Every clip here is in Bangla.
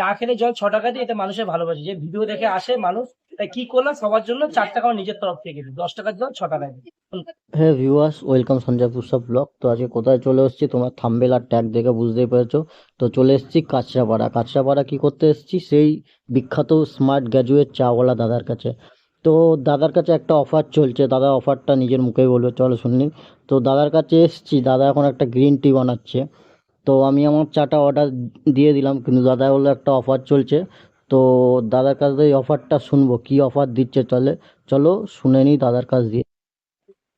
চা খেলে জল ছ টাকা দিয়ে এটা মানুষের ভালোবাসে। যে ভিডিও দেখে আসে মানুষ, তাই কি করলাম? সবার জন্য চার টাকা নিজের তরফ থেকে দশ টাকার জল, ছ টাকা হ্যাঁ viewers welcome Sanjay Pushpa blog তো আজকে কোথায় চলে এসেছি? তোমার থাম্বেল আর ট্যাগ দেখে বুঝতেই পেরেছ। তো চলে এসেছি কাঁচরাপাড়া। কাঁচরাপাড়া কি করতে এসেছি? সেই বিখ্যাত স্মার্ট গ্র্যাজুয়েট চাওয়ালা দাদার কাছে। তো দাদার কাছে একটা অফার চলছে। দাদা অফারটা নিজের মুখেই বলবে, চলো শুনি তো দাদার কাছে এসেছি। দাদা এখন একটা গ্রিন টি বানাচ্ছে। তো আমি আমার চাটা অর্ডার দিয়ে দিলাম, কিন্তু দাদা বলল একটা অফার চলছে। তো দাদার কাছ থেকে অফারটা শুনব, কি অফার দিচ্ছে চলে চলো শুনে নিই দাদার কাছ দিয়ে।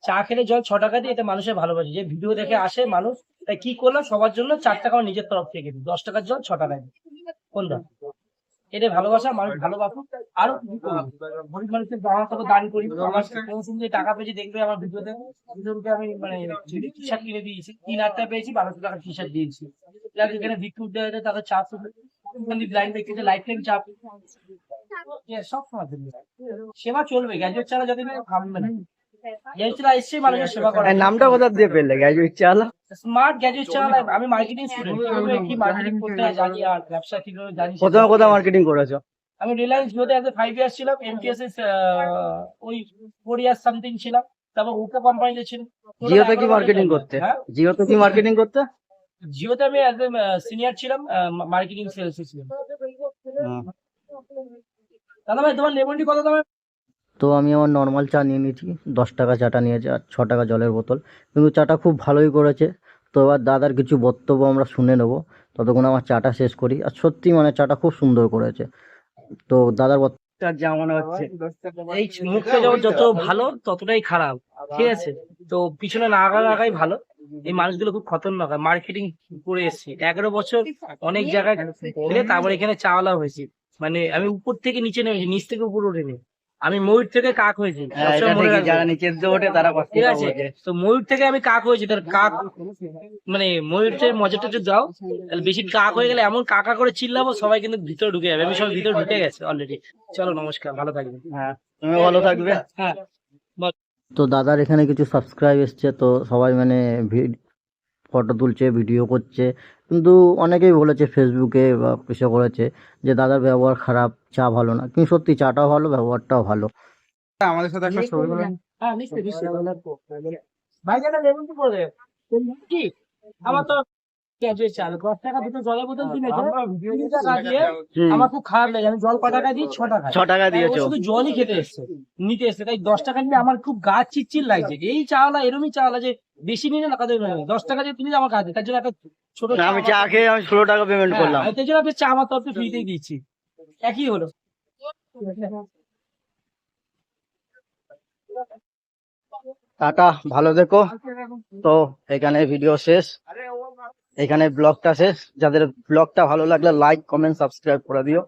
চা খেলে জল ছ টাকা দিয়ে এটা মানুষের ভালোবাসে। যে ভিডিও দেখে আসে মানুষ, তাই কি করলাম? সবার জন্য চার টাকা নিজের তরফ থেকে। দশ টাকার জল ছ টাকা দিই কোনটা? এটা ভালোবাসা, মানুষ ভালোবাসুক। আরও গরিব মানুষের জামা কাপড় দান করি। আমার পেনশন দিয়ে টাকা পেয়েছি দেখবে আমার ভিডিওতে আমি মানে টি শার্ট কিনে দিয়েছি তিন হাজার টাকা পেয়েছি বারোশো টাকা টি শার্ট দিয়েছি। যাক এখানে ভিক্ষুক দেওয়া যায় তাদের চাপ ব্লাইন্ড ব্যক্তিদের লাইফ টাইম চাপ। সব সময় সেবা চলবে গ্যাজুয়েট ছাড়া যদি থামবে না। ছাড়া এসছে মানুষের সেবা করে নামটা কোথা দিয়ে পেলে চালা? স্মার্ট গ্যাজুয়েট আমি মার্কেটিং স্টুডেন্ট কি মার্কেটিং করতে জানি আর ব্যবসা কীভাবে জানি কোথাও কোথাও মার্কেটিং করেছ? আমি রিলায়েন্স জিওতে এজ ফাইভ ইয়ার্স ছিলাম এমটিএস ওই ফোর ইয়ার্স সামথিং ছিলাম তারপর ওকে কোম্পানিতে ছিলাম। জিওতে কি মার্কেটিং করতে? হ্যাঁ? জিওতে কি মার্কেটিং করতে? জিওতে আমি এজ এ সিনিয়র ছিলাম মার্কেটিং সেলস ছিলাম। দাদা ভাই তোমার লেমন টি কত দামে তো আমি আমার নর্মাল চা নিয়ে নিয়েছি দশ টাকা চাটা নিয়েছে আর ছ টাকা জলের বোতল। কিন্তু চাটা খুব ভালোই করেছে। তো এবার দাদার কিছু বক্তব্য আমরা শুনে নেব। ততক্ষণ আমার চাটা শেষ করি। আর সত্যি মানে চাটা খুব সুন্দর করেছে। তো দাদার হচ্ছে। এই মুখে যখন যত ভালো ততটাই খারাপ। ঠিক আছে? তো পিছনে না লাগাই ভালো। এই মানুষগুলো খুব খতরনাক। হয় মার্কেটিং করে এসেছি। এগারো বছর অনেক জায়গায় থেকে তারপর এখানে চাওয়ালা হয়েছে। মানে আমি উপর থেকে নিচে নেমেছি নিচ থেকে উপর উঠেনি আমি ময়ূর থেকে কাক হয়েছি। হ্যাঁ। যারা নিচের দিয়ে ওঠে তারা ঠিক আছে? তো ময়ূর থেকে আমি কাক হয়েছি তার কাক মানে ময়ূরের মজাটা একটু দাও। তাহলে বেশি কাক হয়ে গেলে এমন কাকা করে চিল্লাবো সবাই কিন্তু ভিতরে ঢুকে যাবে। আমি সবাই ভিতরে ঢুকে গেছে অলরেডি চলো নমস্কার ভালো থাকবে। হ্যাঁ তুমি ভালো থাকবে। হ্যাঁ তো দাদার এখানে কিছু সাবস্ক্রাইব এসছে তো সবাই মানে ফটো তুলছে ভিডিও করছে। কিন্তু অনেকেই বলেছে ফেসবুকে বা কিসে করেছে যে দাদার ব্যবহার খারাপ চা ভালো না। কিন্তু সত্যি চাটাও ভালো ব্যবহারটাও ভালো। আমাদের সাথে একটা ছবি হ্যাঁ নিশ্চয়ই নিশ্চয়ই। ভাই জানা লেবুন কি করে কি? আমার তো আমার খুব খারাপ লাগে আমি জল ক টাকা দিই? ছ টাকা ছ টাকা দিয়েছ। শুধু জলই খেতে এসছে নিতে এসছে তাই দশ টাকা নিলে আমার খুব গা চিরচির লাগছে। এই চাওলা এরমই চাওলা যে বেশি নিলে না কাদের দশ টাকা দিয়ে কিনে আমার কাজে তার জন্য একটা ছোট আমি চা খেয়ে আমি ষোলো টাকা পেমেন্ট হ্যাঁ, করলাম। তার জন্য একটা চা আমার তরফে ফ্রিতেই দিচ্ছি। একই হলো। টাটা ভালো দেখো তো এখানে ভিডিও শেষ। এখানে ব্লগটা শেষ। যাদের ব্লগটা ভালো লাগলে লাইক কমেন্ট সাবস্ক্রাইব করে দিও।